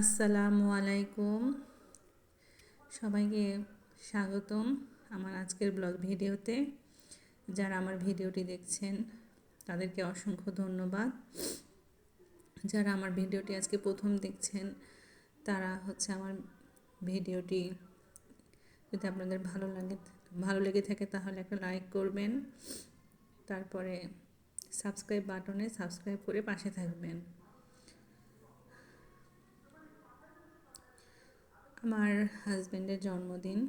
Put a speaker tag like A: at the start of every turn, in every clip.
A: আসসালামু আলাইকুম। সবাইকে স্বাগতম আমার আজকের ব্লগ ভিডিওতে। যারা আমার ভিডিওটি দেখছেন, তাদেরকে অসংখ্য ধন্যবাদ। যারা আমার ভিডিওটি আজকে প্রথম দেখছেন, তারা হচ্ছে আমার ভিডিওটি যদি আপনাদের ভালো লাগে, ভালো লেগে থাকে তাহলে একটা লাইক করবেন। তারপরে সাবস্ক্রাইব বাটনে সাবস্ক্রাইব করে পাশে থাকবেন। আমার হাজব্যান্ডের জন্মদিন,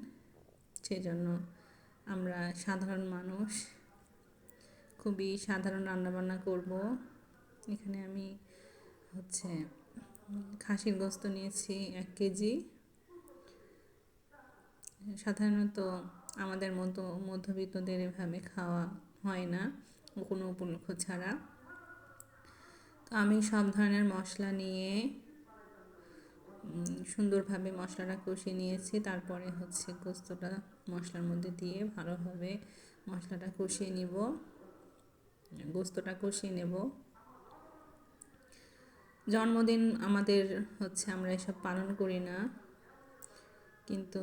A: সেজন্য আমরা সাধারণ মানুষ। খুবই সাধারণ রান্নাবান্না করব। এখানে আমি হচ্ছে খাসির গোস্ত নিয়েছি এক কেজি। সাধারণত আমাদের মতো মধ্যবিত্তদের এভাবে খাওয়া হয় না, কোনো উপলক্ষ ছাড়া। তো আমি সব ধরনের মশলা নিয়ে সুন্দরভাবে মশলাটা কষিয়ে নিয়েছি। তারপরে হচ্ছে গোস্তটা মশলার মধ্যে দিয়ে ভালোভাবে মশলাটা কষিয়ে নিব। গোস্তটা কষিয়ে নেব। জন্মদিন আমাদের হচ্ছে আমরা এসব পালন করি না। কিন্তু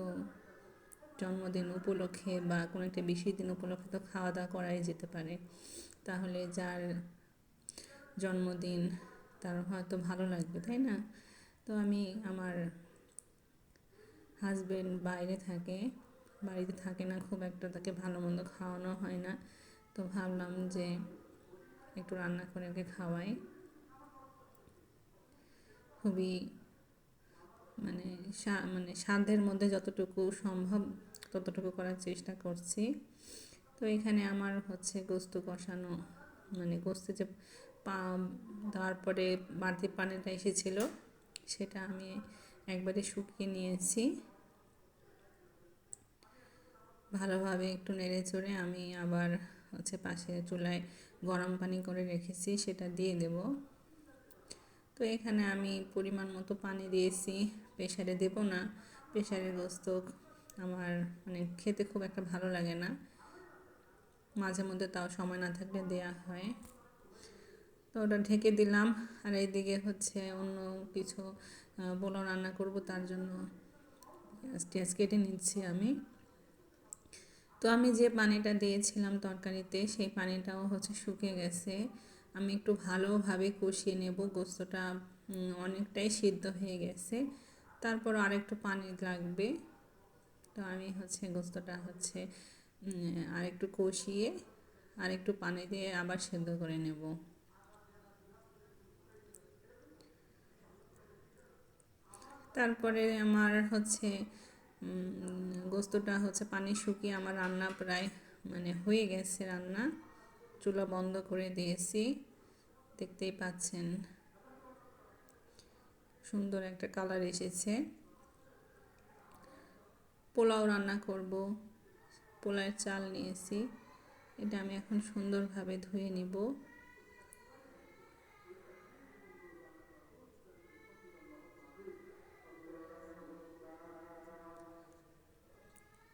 A: জন্মদিন উপলক্ষে বা কোনো একটা বিশেষ দিন উপলক্ষে তো খাওয়া দাওয়া করাই যেতে পারে। তাহলে যার জন্মদিন তার হয়তো ভালো লাগবে, তাই না? তো আমি আমার হাজবেন্ড বাইরে থাকে, বাড়িতে থাকে না, খুব একটা তাকে ভালো মন্দ খাওয়ানো হয় না। তো ভাবলাম যে একটু রান্না করে ওকে খাওয়াই। খুবই মানে মানে স্বাদের মধ্যে যতটুকু সম্ভব ততটুকু করার চেষ্টা করছি। তো এখানে আমার হচ্ছে গোস্ত কষানো মানে গোস্তে যে পা দেওয়ার পরে বাড়তি পানিটা এসেছিল সেটা আমি একবারে শুকিয়ে নিয়েছি। ভালোভাবে একটু নেড়ে চড়ে আমি আবার হচ্ছে পাশে চুলায় গরম পানি করে রেখেছি, সেটা দিয়ে দেব। তো এখানে আমি পরিমাণ মতো পানি দিয়েছি। প্রেশারে দেব না প্রেশারের গোস্ত আমার মানে খেতে খুব একটা ভালো লাগে না। মাঝে মধ্যে তাও সময় না থাকলে দেয়া হয়। তো ওটা ঢেকে দিলাম। আর এইদিকে হচ্ছে অন্য কিছু পোলো রান্না করব তার জন্য। পেঁয়াজ কেটে নিচ্ছি আমি। তো আমি যে পানিটা দিয়েছিলাম তরকারিতে, সেই পানিটাও হচ্ছে শুকিয়ে গেছে। আমি একটু ভালোভাবে কষিয়ে নেব, গোস্তটা অনেকটাই সিদ্ধ হয়ে গেছে। তারপর আরেকটু পানি লাগবে। তো আমি হচ্ছে গোস্তটা হচ্ছে আরেকটু কষিয়ে আরেকটু পানি দিয়ে আবার সেদ্ধ করে নেব। তারপরে আমার হচ্ছে গোস্তটা হচ্ছে পানি শুকিয়ে আমার রান্না প্রায় মানে হয়ে গেছে রান্না। চুলা বন্ধ করে দিয়েছি। দেখতেই পাচ্ছেন, সুন্দর একটা কালার এসেছে। পোলাও রান্না করব, পোলাওয়ের চাল নিয়েছি। এটা আমি এখন সুন্দরভাবে ধুয়ে নিব।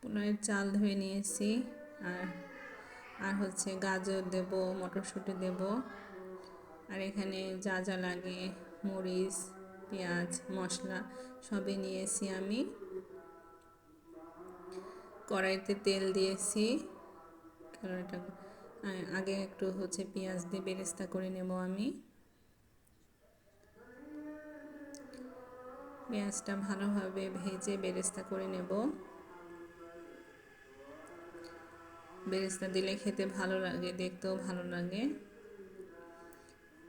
A: পোলাওয়ের চাল ধুয়ে নিয়েছি। আর আর হচ্ছে গাজর দেব, মটরশুঁটি দেব। আর এখানে যা যা লাগে, মরিচ, পেঁয়াজ, মশলা সবই নিয়েছি আমি। কড়াইতে তেল দিয়েছি। এটা আগে একটু হচ্ছে পেঁয়াজ দিয়ে বেরেস্তা করে নেব আমি। পেঁয়াজটা ভালোভাবে ভেজে বেরেস্তা করে নেব। বেরেস্তা দিলে খেতে ভালো লাগে, দেখতেও ভালো লাগে।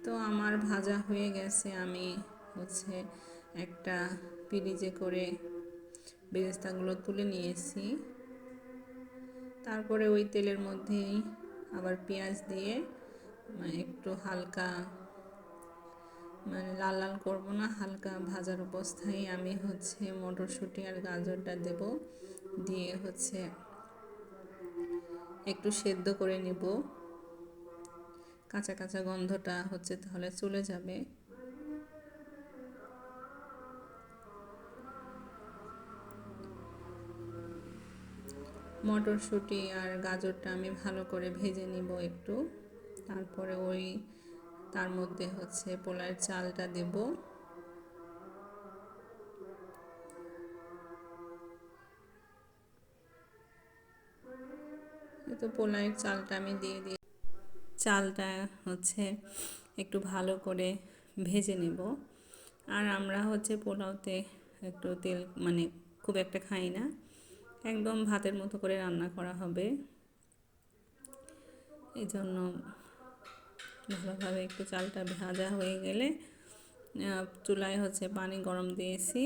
A: তো আমার ভাজা হয়ে গেছে, আমি হচ্ছে একটা পিরিজে করে বেরেস্তাগুলো তুলে নিয়েছি। তারপরে ওই তেলের মধ্যেই আবার পেঁয়াজ দিয়ে মানে একটু হালকা মানে লাল লাল করব না, হালকা ভাজার অবস্থায় আমি হচ্ছে মটরশুঁটি আর গাজরটা দেব। দিয়ে হচ্ছে একটু সেদ্ধ করে নিব। কাঁচা কাঁচা গন্ধটা হচ্ছে তাহলে চলে যাবে। মটরশুঁটি আর গাজরটা আমি ভালো করে ভেজে নিব একটু। তারপরে ওই, তার মধ্যে হচ্ছে পোলার চালটা দেব। তো পোলাওয়ের চালটা আমি দিয়ে দিই। চালটা হচ্ছে একটু ভালো করে ভেজে নেব। আর আমরা হচ্ছে পোলাওতে একটু তেল মানে খুব একটা খাই না। একদম ভাতের মতো করে রান্না করা হবে। এই জন্য ভালোভাবে একটু চালটা ভাজা হয়ে গেলে চুলায় হচ্ছে পানি গরম দিয়েছি।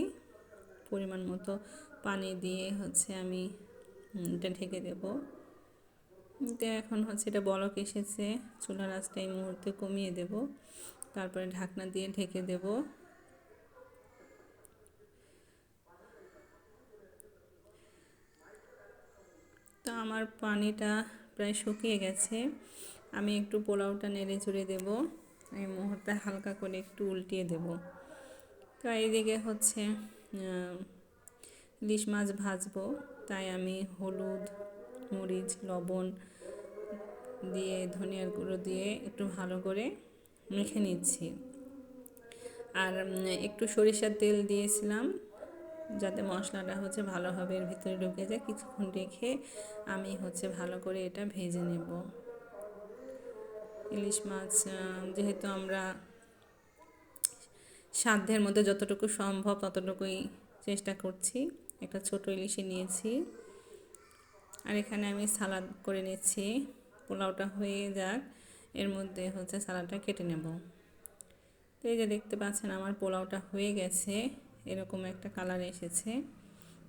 A: পরিমাণ মতো পানি দিয়ে হচ্ছে আমি এটা ঢেকে দেব। তো এখন হচ্ছে এটা বলক এসেছে। চুলার আঁচটা এই মুহূর্তে কমিয়ে দেব। তারপরে ঢাকনা দিয়ে ঢেকে দেব। তো আমার পানিটা প্রায় শুকিয়ে গেছে। আমি একটু পোলাওটা নেড়ে চড়ে দেবো। এই মুহূর্তে হালকা করে একটু উল্টিয়ে দেব। তো এইদিকে হচ্ছে ইলিশ মাছ ভাজবো। তাই আমি হলুদ, মরিচ, লবণ দিয়ে ধনিয়ার গুঁড়ো দিয়ে একটু ভালো করে মেখে নিচ্ছি। আর একটু সরিষার তেল দিয়েছিলাম যাতে মশলাটা হচ্ছে ভালোভাবে এর ভিতরে ঢুকে যায়। কিছুক্ষণ রেখে আমি হচ্ছে ভালো করে এটা ভেজে নেব। ইলিশ মাছ যেহেতু আমরা সাধ্যের মধ্যে যতটুকু সম্ভব ততটুকুই চেষ্টা করছি। একটা ছোট ইলিশে নিয়েছি। আর এখানে আমি সালাদ করে নিচ্ছি। পোলাওটা হয়ে যাক, এর মধ্যে হচ্ছে সালাদটা কেটে নেব। তো এই যে দেখতে পাচ্ছেন আমার পোলাওটা হয়ে গেছে, এরকম একটা কালার এসেছে।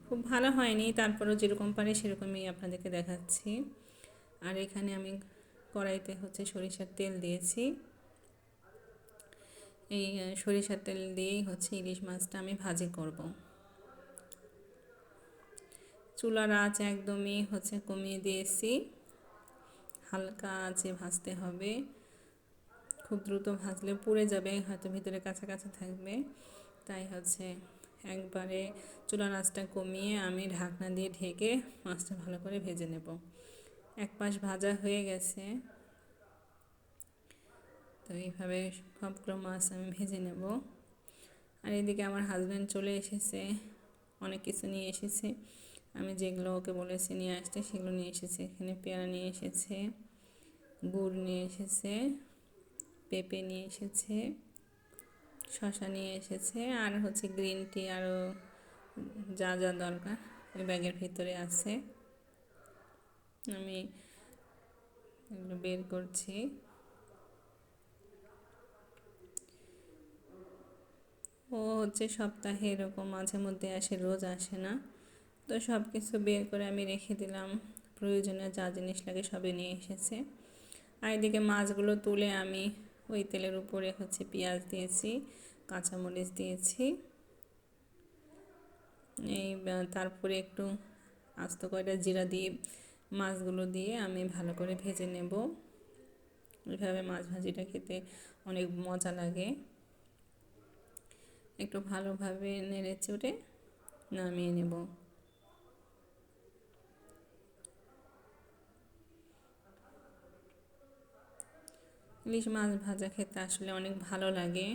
A: খুব ভালো হয়নি, তারপরও যেরকম পারে সেরকমই আপনাদেরকে দেখাচ্ছি। আর এখানে আমি কড়াইতে হচ্ছে সরিষার তেল দিয়েছি। এই সরিষার তেল দিয়েই হচ্ছে ইলিশ মাছটা আমি ভাজি করব। চুলার আঁচ একদমই হচ্ছে কমিয়ে দিয়েছি। হালকা আঁচে ভাজতে হবে। খুব দ্রুত ভাজলে পুড়ে যাবে, হয়তো ভিতরে কাছাকাছি থাকবে। তাই হচ্ছে একবারে চুলার আঁচটা কমিয়ে আমি ঢাকনা দিয়ে ঢেকে মাছটা ভালো করে ভেজে নেব। এক পাশ ভাজা হয়ে গেছে। তো এইভাবে সবগুলো মাছ আমি ভেজে নেব। আর এদিকে আমার হাজব্যান্ড চলে এসেছে, অনেক কিছু নিয়ে এসেছে। আমি যেগুলো ওকে বলেছি নিয়ে আসতে, সেগুলো নিয়ে এসেছে। এখানে পেয়ারা নিয়ে এসেছে, গুড় নিয়ে এসেছে, পেঁপে নিয়ে এসেছে শশা নিয়ে এসেছে, আর হচ্ছে গ্রিন টি আরও যা যা দরকার ওই ব্যাগের ভিতরে আছে। আমি এগুলো বের করছি। ও হচ্ছে সপ্তাহে এরকম মাঝে মধ্যে আসে, রোজ আসে না। তো সব কিছু বের করে আমি রেখে দিলাম। প্রয়োজনীয় যা জিনিস লাগে সবই নিয়ে এসেছে। আর এদিকে মাছগুলো তুলে আমি ওই তেলের উপরে হচ্ছে পেঁয়াজ দিয়েছি, কাঁচামরিচ দিয়েছি। এই তারপরে একটু আস্ত কয়টা জিরা দিয়ে মাছগুলো দিয়ে আমি ভালো করে ভেজে নেব। এইভাবে মাছ ভাজিটা খেতে অনেক মজা লাগে। একটু ভালোভাবে নেড়ে চড়ে নামিয়ে নেব। ইলিশ মাছ ভাজা খেতে আসলে অনেক ভালো লাগে।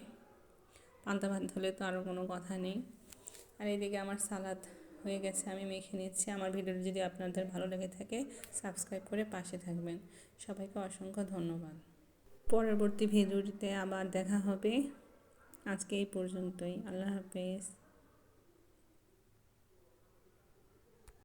A: পান্তা ভাত হলে তো আরও কোনো কথা নেই। আর এদিকে আমার সালাদ হয়ে গেছে, আমি মেখে নিচ্ছি। আমার ভিডিওটি যদি আপনাদের ভালো লেগে থাকে, সাবস্ক্রাইব করে পাশে থাকবেন। সবাইকে অসংখ্য ধন্যবাদ। পরবর্তী ভিডিওটিতে আবার দেখা হবে। আজকে এই পর্যন্তই। আল্লাহ হাফেজ।